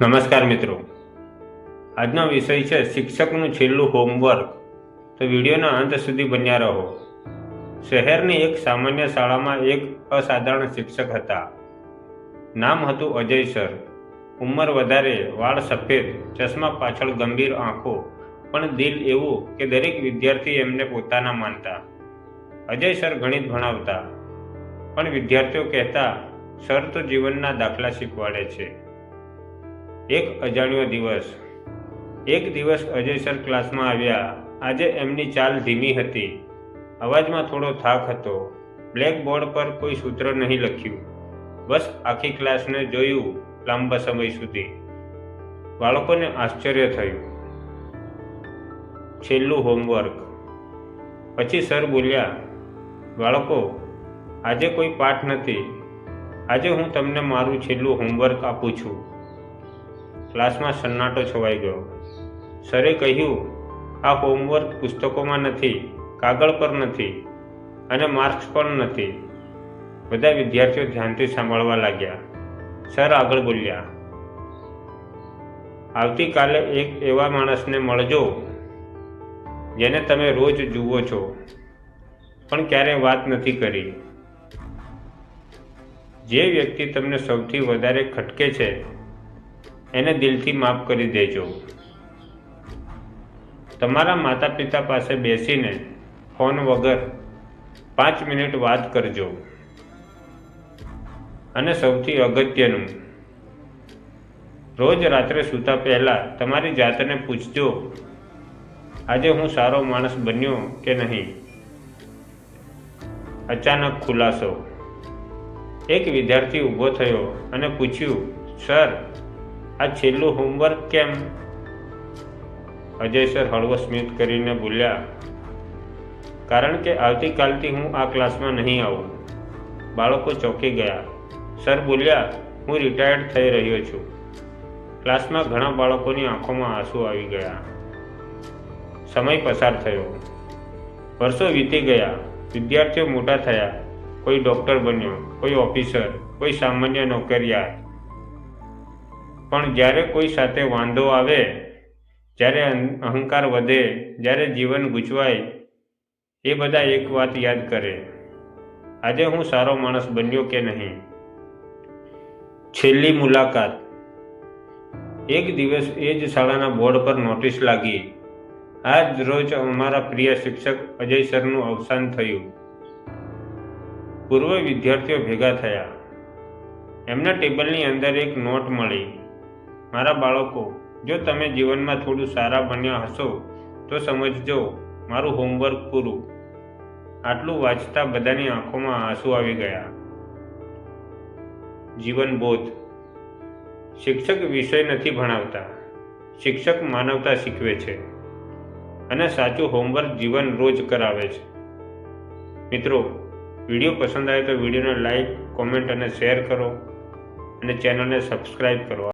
નમસ્કાર મિત્રો. આજનો વિષય છે શિક્ષકનું છેલ્લું હોમવર્ક. તો વિડીયોના અંત સુધી બન્યા રહો. શહેરની એક સામાન્ય શાળામાં એક અસાધારણ શિક્ષક હતા. નામ હતું અજય સર. ઉંમર વધારે, વાળ સફેદ, ચશ્મા પાછળ ગંભીર આંખો, પણ દિલ એવું કે દરેક વિદ્યાર્થી એમને પોતાના માનતા. અજય સર ગણિત ભણાવતા. પણ વિદ્યાર્થીઓ કહેતા, સર તો જીવનના દાખલા શીખવાડે છે. એક અજાણ્યો દિવસ. એક દિવસ અજય સર ક્લાસમાં આવ્યા. આજે એમની ચાલ ધીમી હતી. અવાજમાં થોડો થાક હતો. બ્લેકબોર્ડ પર કોઈ સૂત્ર નહીં લખ્યું. બસ આખી ક્લાસને જોયું લાંબા સમય સુધી. બાળકોને આશ્ચર્ય થયું. છેલ્લું હોમવર્ક. પછી સર બોલ્યા, બાળકો, આજે કોઈ પાઠ નથી. આજે હું તમને મારું છેલ્લું હોમવર્ક આપું છું. ક્લાસમાં સન્નાટો છવાઈ ગયો. સરે કહ્યું, આ હોમવર્ક પુસ્તકોમાં નથી, કાગળ પર નથી અને માર્ક્સ પણ નથી. બધા વિદ્યાર્થીઓ ધ્યાનથી સાંભળવા લાગ્યા. સર આગળ બોલ્યા, આવતીકાલે એક એવા માણસને મળજો, જેને તમે રોજ જુઓ છો. પણ ક્યારેય વાત નથી કરી. જે વ્યક્તિ તમને સૌથી વધારે ખટકે છે એને દિલથી માફ કરી દેજો. તમારા માતા પિતા પાસે બેસીને ફોન વગર પાંચ મિનિટ વાત કરજો. અને સૌથી અગત્યનું, રોજ રાત્રે સૂતા પહેલાં તમારી જાતને પૂછજો, આજે હું સારો માણસ બન્યો કે નહીં? અચાનક ખુલાસો. એક વિદ્યાર્થી ઊભો થયો અને પૂછ્યું, સર આ છેલ્લું હોમવર્ક કેમ? અજય સર હળવો સ્મિત કરીને બોલ્યા, કારણ કે આવતીકાલથી હું આ ક્લાસમાં નહીં આવું. બાળકો ચોંકી ગયા. સર બોલ્યા, હું રિટાયર્ડ થઈ રહ્યો છું. ક્લાસમાં ઘણા બાળકોની આંખોમાં આંસુ આવી ગયા. સમય પસાર થયો. વર્ષો વીતી ગયા. વિદ્યાર્થીઓ મોટા થયા. કોઈ ડૉક્ટર બન્યો, કોઈ ઓફિસર કોઈ સામાન્ય નોકરિયાત. પણ જ્યારે કોઈ સાથે વાંધો આવે, જ્યારે અહંકાર વધે, જ્યારે જીવન ગૂંચવાય, એ બધા એક વાત યાદ કરે, આજે હું સારો માણસ બન્યો કે નહીં? છેલ્લી મુલાકાત. એક દિવસ એ જ શાળાના બોર્ડ પર નોટિસ લાગી, આજ રોજ અમારા પ્રિય શિક્ષક અજય સરનું અવસાન થયું. પૂર્વ વિદ્યાર્થીઓ ભેગા થયા. એમના ટેબલની અંદર એક નોટ મળી. મારા બાળકો, જો તમે જીવનમાં થોડું સારા બન્યા હશો, તો સમજજો, મારું હોમવર્ક પૂરું. આટલું વાંચતા બધાની આંખોમાં આંસુ આવી ગયા. જીવન બોધ. શિક્ષક વિષય નથી ભણાવતા. શિક્ષક માનવતા શીખવે છે. અને સાચું હોમવર્ક જીવન રોજ કરાવે છે. મિત્રો, વીડિયો પસંદ આવે તો વિડીયોને લાઈક કોમેન્ટ અને શેર કરો. અને ચેનલને સબસ્ક્રાઈબ કરો.